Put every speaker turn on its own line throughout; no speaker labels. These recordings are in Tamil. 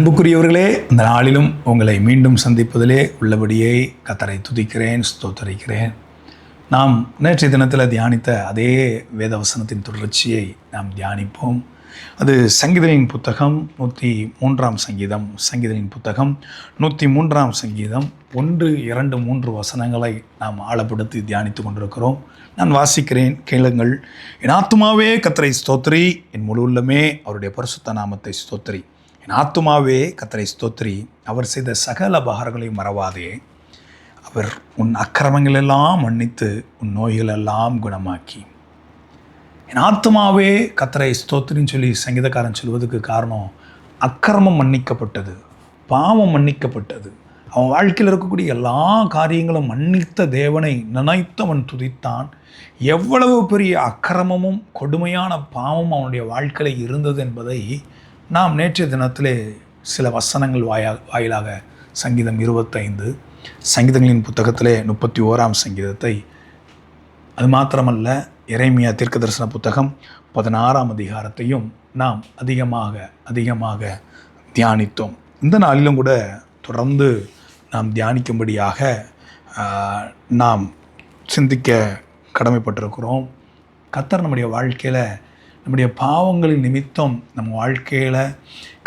அன்புக்குரியவர்களே இந்த நாளிலும் உங்களை மீண்டும் சந்திப்பதிலே உள்ளபடியே கத்தரை துதிக்கிறேன் ஸ்தோத்தரிக்கிறேன். நாம் நேற்றைய தினத்தில் தியானித்த அதே வேதவசனத்தின் தொடர்ச்சியை நாம் தியானிப்போம். அது சங்கீதனின் புத்தகம் நூற்றி மூன்றாம் சங்கீதம் சங்கீதனின் புத்தகம் நூற்றி மூன்றாம் சங்கீதம் ஒன்று இரண்டு மூன்று வசனங்களை நாம் ஆழப்படுத்தி தியானித்து கொண்டிருக்கிறோம். நான் வாசிக்கிறேன் கேளுங்கள். என் ஆத்மாவே கத்தரை ஸ்தோத்ரி என் முழு உள்ளமே அவருடைய பரிசுத்த நாமத்தை ஸ்தோத்திரி. என் ஆத்துமாவே கத்தரை ஸ்தோத்திரி. அவர் செய்த சகல பகாரங்களையும் மறவாதே. அவர் உன் அக்கிரமங்களெல்லாம் மன்னித்து உன் நோய்களெல்லாம் குணமாக்கி. என் ஆத்மாவே கத்தரை ஸ்தோத்திரின்னு சொல்லி சங்கீதக்காரன் சொல்வதுக்கு காரணம் அக்கிரமம் மன்னிக்கப்பட்டது பாவம் மன்னிக்கப்பட்டது. அவன் வாழ்க்கையில் இருக்கக்கூடிய எல்லா காரியங்களும் மன்னித்த தேவனை நினைத்தவன் துதித்தான். எவ்வளவு பெரிய அக்கிரமமும் கொடுமையான பாவம் அவனுடைய வாழ்க்கையில் இருந்தது என்பதை நாம் நேற்றைய தினத்திலே சில வசனங்கள் வாயா வாயிலாக சங்கீதம் இருபத்தைந்து சங்கீதங்களின் புத்தகத்திலே முப்பத்தி ஓராம் சங்கீதத்தை அது மாத்திரமல்ல இறைமையா தீர்க்க தரிசன புத்தகம் பதினாறாம் அதிகாரத்தையும் நாம் அதிகமாக அதிகமாக தியானித்தோம். இந்த நாளிலும் கூட தொடர்ந்து நாம் தியானிக்கும்படியாக நாம் சிந்திக்க கடமைப்பட்டிருக்கிறோம். கத்தர் நம்முடைய வாழ்க்கையில் நம்முடைய பாவங்களின் நிமித்தம் நம்ம வாழ்க்கையில்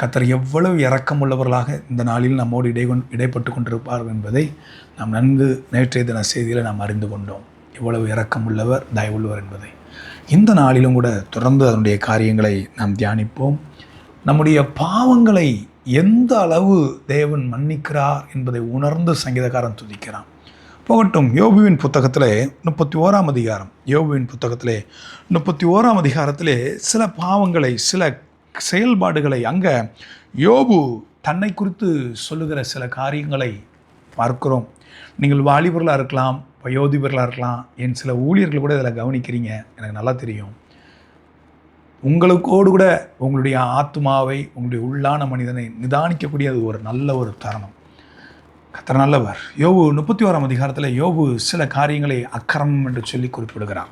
கத்தர் எவ்வளவு இரக்கமுள்ளவர்களாக இந்த நாளில் நம்மோடு இடை கொண் இடைப்பட்டு கொண்டிருப்பார்கள் என்பதை நாம் நன்கு நேற்றைய தின செய்தியில் நாம் அறிந்து கொண்டோம். எவ்வளவு இரக்கமுள்ளவர் தயவுள்ளவர் என்பதை. இந்த நாளிலும் கூட தொடர்ந்து அதனுடைய காரியங்களை நாம் தியானிப்போம். நம்முடைய பாவங்களை எந்த அளவு தேவன் மன்னிக்கிறார் என்பதை உணர்ந்து சங்கீதக்காரன் துதிக்கிறான். போகட்டும். யோபுவின் புத்தகத்திலே முப்பத்தி ஓராம் அதிகாரம். யோபுவின் புத்தகத்திலே முப்பத்தி ஓராம் அதிகாரத்திலே சில பாவங்களை சில செயல்பாடுகளை அங்கே யோபு தன்னை குறித்து சொல்லுகிற சில காரியங்களை பார்க்கிறோம். நீங்கள் வாலிபர்களாக இருக்கலாம் வயோதிபர்களாக இருக்கலாம் என் சில ஊழியர்கள் கூட இதில் கவனிக்கிறீங்க. எனக்கு நல்லா தெரியும். உங்களுக்கோடு கூட உங்களுடைய ஆத்மாவை உங்களுடைய உள்ளான மனிதனை நிதானிக்கக்கூடிய அது ஒரு நல்ல ஒரு தருணம். கத்தர் நல்லவர். யோபு முப்பத்தி ஓராம் அதிகாரத்தில் யோபு சில காரியங்களை அக்கிரமம் என்று சொல்லி குறிப்பிடுகிறார்.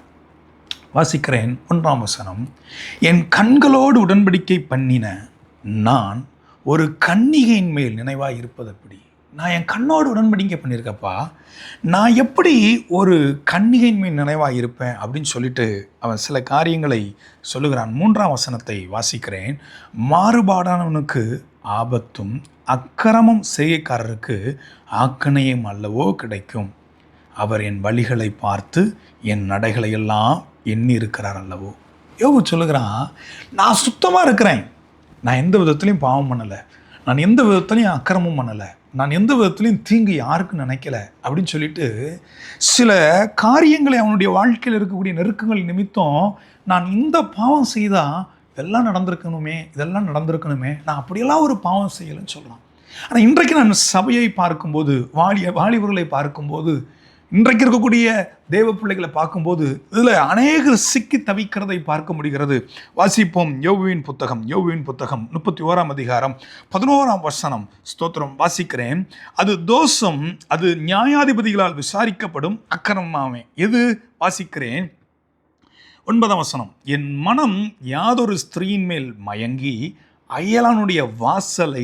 வாசிக்கிறேன் ஒன்றாம் வசனம். என் கண்களோடு உடன்படிக்கை பண்ணின நான் ஒரு கன்னிகையின் மேல் நினைவாக இருப்பது அப்படி நான் என் கண்ணோடு உடன்படிக்கை பண்ணியிருக்கப்பா? நான் எப்படி ஒரு கன்னிகையின் மேல் நினைவாக இருப்பேன் அப்படின்னு சொல்லிட்டு அவன் சில காரியங்களை சொல்லுகிறான். மூன்றாம் வசனத்தை வாசிக்கிறேன். மாறுபாடானவனுக்கு ஆபத்தும் அக்கிரமம் செய்கைக்காரருக்கு ஆக்கணையும் அல்லவோ கிடைக்கும். அவர் என் வழிகளை பார்த்து என் நடைகளை எல்லாம் எண்ணி இருக்கிறார் அல்லவோ. யோபு சொல்லுகிறான் நான் சுத்தமாக இருக்கிறேன். நான் எந்த விதத்துலையும் பாவம் பண்ணலை. நான் எந்த விதத்துலையும் அக்கிரமம் பண்ணலை. நான் எந்த விதத்துலையும் தீங்கு யாருக்கும் நினைக்கல. அப்படின்னு சொல்லிட்டு சில காரியங்களை அவனுடைய வாழ்க்கையில் இருக்கக்கூடிய நெருக்கங்கள் நிமித்தம் நான் இந்த பாவம் செய்தால் இதெல்லாம் நடந்திருக்கணுமே இதெல்லாம் நடந்திருக்கணுமே. நான் அப்படியெல்லாம் ஒரு பாவம் செய்யலைன்னு சொல்லலாம். ஆனால் இன்றைக்கு நான் சபையை பார்க்கும்போது வாலிய வாலிபர்களை பார்க்கும்போது இன்றைக்கு இருக்கக்கூடிய தேவ பிள்ளைகளை பார்க்கும்போது இதில் அநேகர் சிக்கி தவிக்கிறதை பார்க்க முடிகிறது. வாசிப்போம் யோகுவின் புத்தகம் யோகுவின் புத்தகம் முப்பத்தி ஓராம் அதிகாரம் பதினோராம் வசனம். ஸ்தோத்திரம் வாசிக்கிறேன். அது தோஷம் அது நியாயாதிபதிகளால் விசாரிக்கப்படும் அக்கிரமாவே எது? வாசிக்கிறேன். ஒன்பதாம் வசனம். என் மனம் யாதொரு ஸ்திரீயின் மேல் மயங்கி அயலானுடைய வாசலை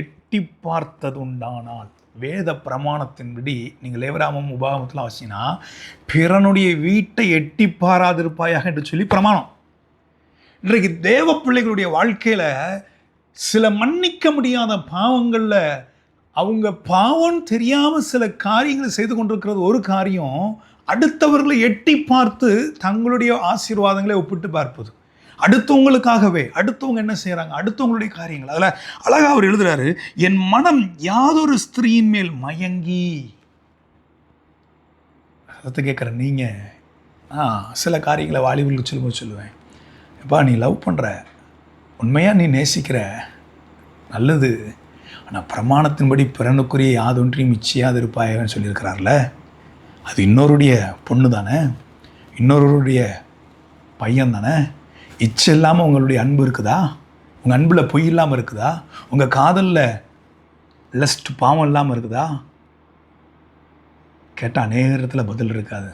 எட்டி பார்த்ததுண்டானால். வேத பிரமாணத்தின்படி நீங்கள் லேவராமம் உபாகமத்தில் அவசியம்னா பிறனுடைய வீட்டை எட்டி பாராதிருப்பாயாக என்று சொல்லி பிரமாணம். இன்றைக்கு தேவ பிள்ளைகளுடைய வாழ்க்கையில் சில மன்னிக்க முடியாத பாவங்களில் அவங்க பாவம் தெரியாமல் சில காரியங்களை செய்து கொண்டிருக்கிறது ஒரு காரியம் அடுத்தவர்களை எட்டி பார்த்து தங்களுடைய ஆசீர்வாதங்களை ஒப்பிட்டு பார்ப்பது. அடுத்தவங்களுக்காகவே அடுத்தவங்க என்ன செய்கிறாங்க அடுத்தவங்களுடைய காரியங்கள். அதில் அழகாக அவர் எழுதுறாரு என் மனம் யாதொரு ஸ்திரீயின் மேல் மயங்கி. அதை கேட்குறேன் நீங்கள் ஆ சில காரியங்களை வாலிபர்களுக்கு சொல்லும்போது சொல்லுவேன். எப்பா நீ லவ் பண்ணுற உண்மையாக நீ நேசிக்கிற. நல்லது. ஆனால் பிரமாணத்தின்படி பிறனுக்குரிய யாதொன்றையும் மிச்சியாது இருப்பாயன்னு சொல்லியிருக்கிறார்ல. அது இன்னொருடைய பொண்ணு தானே? இன்னொருடைய பையன் தானே? இச்சை இல்லாமல் உங்களுடைய அன்பு இருக்குதா? உங்கள் அன்பில் பொய் இல்லாமல் இருக்குதா? உங்கள் காதலில் லஸ்ட் பாவம் இல்லாமல் இருக்குதா? கேட்டால் நேரத்தில் பதில் இருக்காது.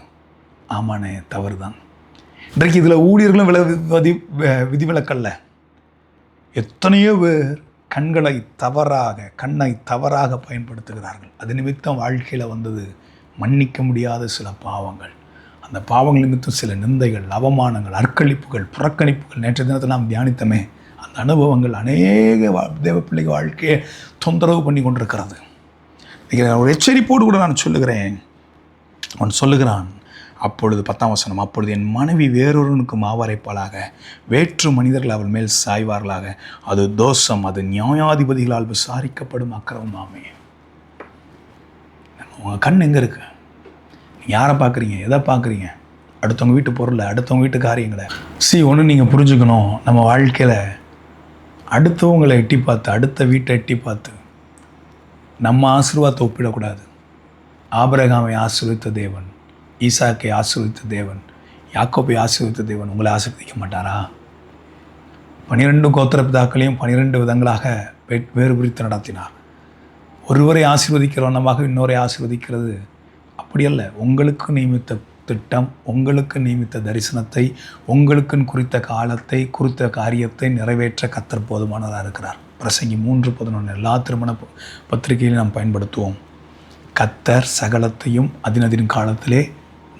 ஆமாண்ணே தவறு தான் இன்றைக்கு இதில் ஊழியர்களும் வில விதி விதிவிலக்கல்ல. எத்தனையோ பேர் கண்களை தவறாக கண்ணை தவறாக பயன்படுத்துகிறார்கள். அது நிமித்தம் வாழ்க்கையில் வந்தது மன்னிக்க முடியாத சில பாவங்கள். அந்த பாவங்கள் நிமித்தம் சில நிந்தைகள் அவமானங்கள் அர்ப்பணிப்புகள் புறக்கணிப்புகள் நேற்றைய தினத்தில் நாம் தியானித்தமே. அந்த அனுபவங்கள் அநேக வா- தேவ பிள்ளைகள் வாழ்க்கையை தொந்தரவு பண்ணி கொண்டிருக்கிறது. இன்றைக்கி ஒரு எச்சரிப்போடு கூட நான் சொல்லுகிறேன். அவன் சொல்லுகிறான் அப்பொழுது பத்தாம் வசனம் அப்பொழுது என் மனைவி வேறொருவனுக்கு மாவரைப்பாளாக. வேற்று மனிதர்கள் அவள் மேல் சாய்வார்களாக. அது தோஷம் அது நியாயாதிபதிகளால் விசாரிக்கப்படும் அக்கிரமாமே உங்கள் கண் எங்கே இருக்கு? யாரை பார்க்குறீங்க? எதை பார்க்குறீங்க? அடுத்தவங்க வீட்டு பொருளை அடுத்தவங்க வீட்டு காரியங்களை. சி ஒன்று நீங்கள் புரிஞ்சுக்கணும். நம்ம வாழ்க்கையில் அடுத்தவங்களை எட்டி பார்த்து அடுத்த வீட்டை எட்டி பார்த்து நம்ம ஆசீர்வாதத்தை ஒப்பிடக்கூடாது. ஆபரகாமை ஆசீர்வித்த தேவன் ஈசாக்கை ஆசீர்வித்த தேவன் யாக்கோப்பை ஆசீர்வித்த தேவன் உங்களை ஆசீர்வதிக்க மாட்டாரா? பனிரெண்டு கோத்திர பிதாக்களையும் பனிரெண்டு விதங்களாக வேறு பிரித்து நடத்தினார். ஒருவரை ஆசீர்வதிக்கிற வண்ணமாக இன்னொரை ஆசீர்வதிக்கிறது. அப்படியல்ல உங்களுக்கு நியமித்த திட்டம் உங்களுக்கு நியமித்த தரிசனத்தை உங்களுக்குன்னு குறித்த காலத்தை குறித்த காரியத்தை நிறைவேற்ற கத்தர் போதுமானதாக இருக்கிறார். பிரசங்கி மூன்று பதினொன்று எல்லா திருமண ப- பத்திரிகையிலும் நாம் பயன்படுத்துவோம். கத்தர் சகலத்தையும் அதினதின் காலத்திலே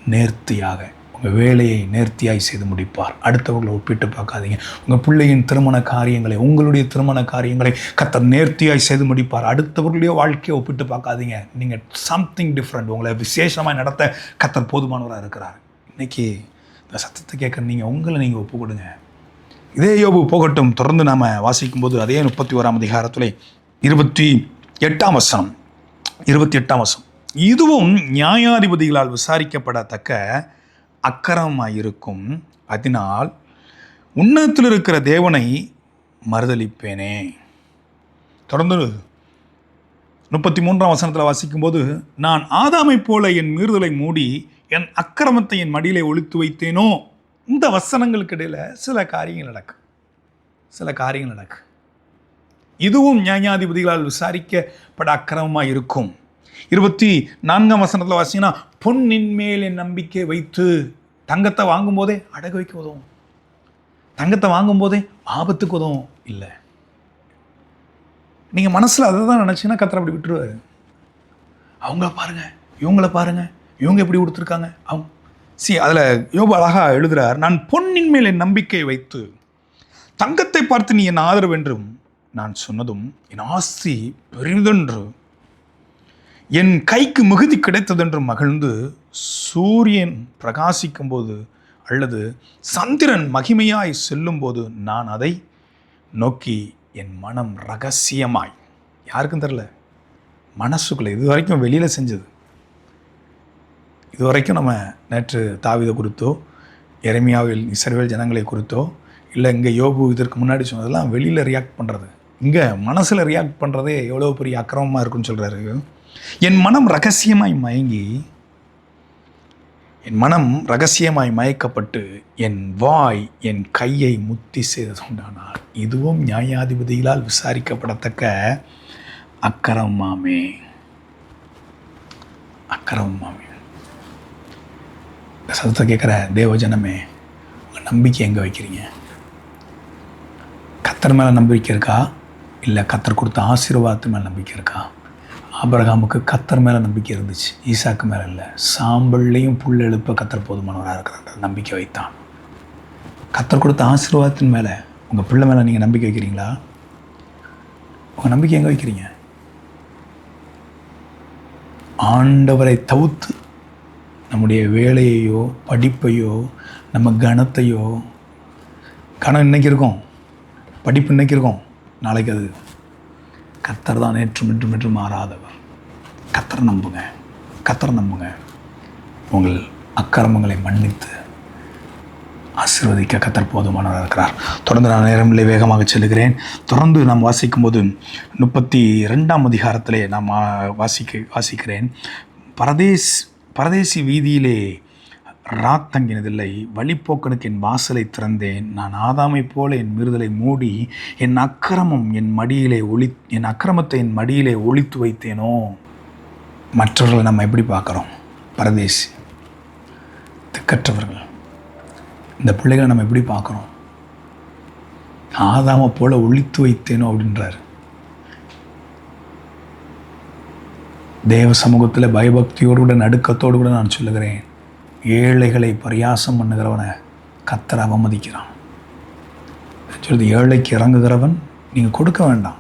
நேர்த்தியாக வேலையை நேர்த்தியாய் செய்து முடிப்பார். அடுத்தவர்களை ஒப்பிட்டு பார்க்காதீங்க. உங்கள் பிள்ளையின் திருமண காரியங்களை உங்களுடைய திருமண காரியங்களை கத்தர் நேர்த்தியாய் செய்து முடிப்பார். அடுத்தவர்களுடைய வாழ்க்கையை ஒப்பிட்டு பார்க்காதீங்க. நீங்கள் சம்திங் டிஃப்ரெண்ட் உங்களை விசேஷமாக நடத்த கத்தர் போதுமானவராக இருக்கிறார். இன்றைக்கி இந்த சத்தத்தை கேட்க நீங்கள் உங்களை நீங்கள் ஒப்பு கொடுங்க இதே யோபு போகட்டும். தொடர்ந்து நாம் வாசிக்கும்போது அதே முப்பத்தி ஓராம் அதிகாரத்தில் இருபத்தி எட்டாம் வசனம். இருபத்தி எட்டாம் வசனம். இதுவும் நியாயாதிபதிகளால் விசாரிக்கப்படத்தக்க அக்கரமாக இருக்கும் அதனால் உன்னதத்தில் இருக்கிற தேவனை மறுதளிப்பேனே தொடர்ந்து முப்பத்தி மூன்றாம் வசனத்தில் வாசிக்கும்போது நான் ஆதாமை போல என் மீறுதலை மூடி என் அக்கிரமத்தை என் மடியிலே ஒளித்து வைத்தேனோ? இந்த வசனங்களுக்கு இடையில் சில காரியங்கள் நடக்கும். சில காரியங்கள் நடக்கும். இதுவும் நியாயாதிபதிகளால் விசாரிக்கப்பட அக்கிரமமாக இருக்கும் இருபத்தி நான்காம் வசனத்தில் வாசிங்கன்னா பொன்னின் மேல் என் நம்பிக்கை வைத்து தங்கத்தை வாங்கும்போதே அடகு வைக்க உதவும். தங்கத்தை வாங்கும்போதே ஆபத்துக்கு உதவும். இல்லை. நீங்கள் மனசில் அதை தான் நினச்சிங்கன்னா கத்திர அப்படி விட்டுருவாரு. அவங்கள பாருங்க இவங்கள பாருங்கள் இவங்க எப்படி கொடுத்துருக்காங்க அவங்க சி அதில் யோபு அழகாக எழுதுகிறார் நான் பொன்னின் மேல் என் நம்பிக்கை வைத்து தங்கத்தை பார்த்து நீ என் ஆதரவு என்றும் நான் சொன்னதும் என் ஆஸ்தி பெரிதென்று என் கைக்கு மிகுதி கிடைத்ததென்று மகிழ்ந்து சூரியன் பிரகாசிக்கும் போது அல்லது சந்திரன் மகிமையாய் செல்லும்போது நான் அதை நோக்கி என் மனம் ரகசியமாய். யாருக்கும் தெரில. மனசுக்குள்ளே இது வரைக்கும் வெளியில் செஞ்சது. இது வரைக்கும் நம்ம நேற்று தாவிதை குறித்தோ எரமியாவில் இஸ்ரவேல் ஜனங்களை குறித்தோ இல்லை இங்கே யோபு இதற்கு முன்னாடி சொன்னதெல்லாம் வெளியில் ரியாக்ட் பண்ணுறது இங்கே மனசில் ரியாக்ட் பண்ணுறதே எவ்வளோ பெரிய அக்கிரமமாக இருக்குன்னு சொல்கிறாரு என் மனம் ரகசியமாய் மயங்கி என் மனம் ரகசியமாய் மயக்கப்பட்டு என் வாய் என் கையை முத்தி செய்ததுண்டானால் இதுவும் நியாயாதிபதிகளால் விசாரிக்கப்படத்தக்க அக்கரமாமே அக்கரமாமே இந்த சத்தத்தை கேட்குற தேவஜனமே உங்கள் நம்பிக்கை எங்கே வைக்கிறீங்க? கத்தர் மேலே நம்பிக்கை இருக்கா? இல்லை கத்தர் கொடுத்த ஆசீர்வாதத்து மேலே நம்பிக்கை இருக்கா? ஆபிரகாமுக்கு கத்தர் மேலே நம்பிக்கை இருந்துச்சு. ஈசாக்கு மேலே இல்லை. சாம்பல்லையும் புல் எழுப்ப கத்தர் போதுமானவராக இருக்கிறார் நம்பிக்கை வைத்தான். கத்தர் கொடுத்த ஆசீர்வாதத்தின் மேலே உங்கள் பிள்ளை மேலே நீங்கள் நம்பிக்கை வைக்கிறீங்களா? உங்கள் நம்பிக்கை எங்கே வைக்கிறீங்க? ஆண்டவரை தவிர்த்து நம்முடைய வேலையையோ படிப்பையோ நம்ம கணத்தையோ கணம் இன்றைக்கி இருக்கும். படிப்பு இன்றைக்கி இருக்கும். நாளைக்கு அது கத்தர் தான் நேற்றும் இன்றும் என்று மாறாதவர். கத்தர் நம்புங்க. கத்தர் நம்புங்க. உங்கள் அக்கிரமங்களை மன்னித்து ஆசீர்வதிக்க கத்தர் போதுமானவராக இருக்கிறார். தொடர்ந்து நான் நேரமில்லை வேகமாக செல்கிறேன் தொடர்ந்து நாம் வாசிக்கும்போது முப்பத்தி ரெண்டாம் அதிகாரத்திலே நாம் வாசிக்க வாசிக்கிறேன். பரதேஸ் பரதேசி வீதியிலே ரா தங்கினதில்லை. வழிப்போக்கனுக்கு என் வாசலை திறந்தேன். நான் ஆதாமை போல என் மீறுதலை மூடி என் அக்கிரமம் என் மடியிலே ஒளி என் அக்கிரமத்தை என் மடியிலே ஒழித்து வைத்தேனோ? மற்றவர்களை நம்ம எப்படி பார்க்குறோம்? பரதேசி திக்கற்றவர்கள். இந்த பிள்ளைகளை நம்ம எப்படி பார்க்குறோம்? ஆதாமை போல ஒழித்து வைத்தேனோ அப்படின்றார். தேவ சமூகத்தில் பயபக்தியோடு கூட நடுக்கத்தோடு கூட நான் சொல்லுகிறேன். ஏழைகளை பரியாசம் பண்ணுகிறவனை கத்தர் அவமதிக்கிறான். சொல்லுது ஏழைக்கு இறங்குகிறவன் நீங்கள் கொடுக்க வேண்டாம்.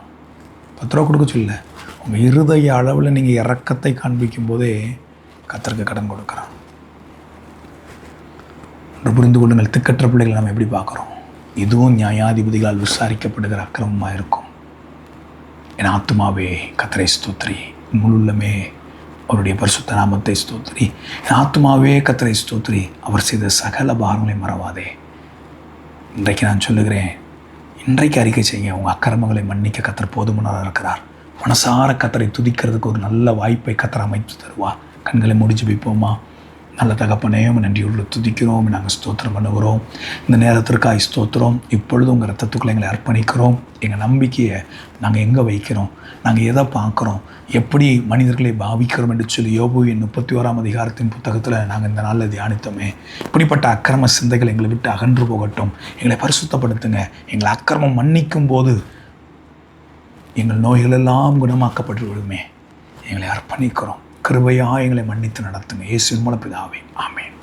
பத்து ரூபா கொடுக்க சொல்ல. உங்கள் இருதய அளவில் நீங்கள் இறக்கத்தை காண்பிக்கும் போதே கத்தருக்கு கடன் கொடுக்குறான். ஒன்று புரிந்து கொள்ளுங்கள் திக்கற்ற பிள்ளைகளை நம்ம எப்படி பார்க்குறோம்? இதுவும் நியாயாதிபதிகளால் விசாரிக்கப்படுகிற அக்கிரமமாக இருக்கும். என் ஆத்மாவே கத்தரை ஸ்தோத்ரி முழுள்ளமே அவருடைய பரிசுத்த நாமத்தை ஸ்தோத்திரி. என் ஆத்மாவே கத்தரை ஸ்தோத்திரி. அவர் செய்த சகல பாரங்களை மறவாதே. இன்றைக்கு நான் சொல்லுகிறேன் இன்றைக்கு அறிக்கை செய்ய உங்கள் அக்கிரமங்களை மன்னிக்க கத்தர் போதுமானதாக இருக்கிறார். மனசார கத்தரை துதிக்கிறதுக்கு ஒரு நல்ல வாய்ப்பை கத்தர் அமைத்து தருவா கண்களை முடிச்சு வைப்போமா நல்ல தகப்பனையும் நன்றியுள்ள துதிக்கிறோம் நாங்கள் ஸ்தோத்திரம் பண்ணுகிறோம். இந்த நேரத்திற்காக ஸ்தோத்திரம். இப்பொழுது உங்கள் ரத்தத்துக்குள்ள எங்களை அர்ப்பணிக்கிறோம். எங்கள் நம்பிக்கையை நாங்கள் எங்கே வைக்கிறோம்? நாங்கள் எதை பார்க்குறோம்? எப்படி மனிதர்களை பாவிக்கிறோம் என்று சொல்லி யோபுவின் முப்பத்தி ஓராம் அதிகாரத்தின் புத்தகத்தில் நாங்கள் இந்த நாளில் தியானித்தோமே. இப்படிப்பட்ட அக்கிரம சிந்தைகள் எங்களை விட்டு அகன்று போகட்டும். எங்களை பரிசுத்தப்படுத்துங்க. எங்களை அக்கிரமம் மன்னிக்கும் போது எங்கள் நோய்களெல்லாம் குணமாக்கப்பட்டு விடுமே. எங்களை அர்ப்பணிக்கிறோம். கிருபையாக எங்களை மன்னித்து நடத்துங்க. இயேசு மூல பிதாவே. ஆமென்.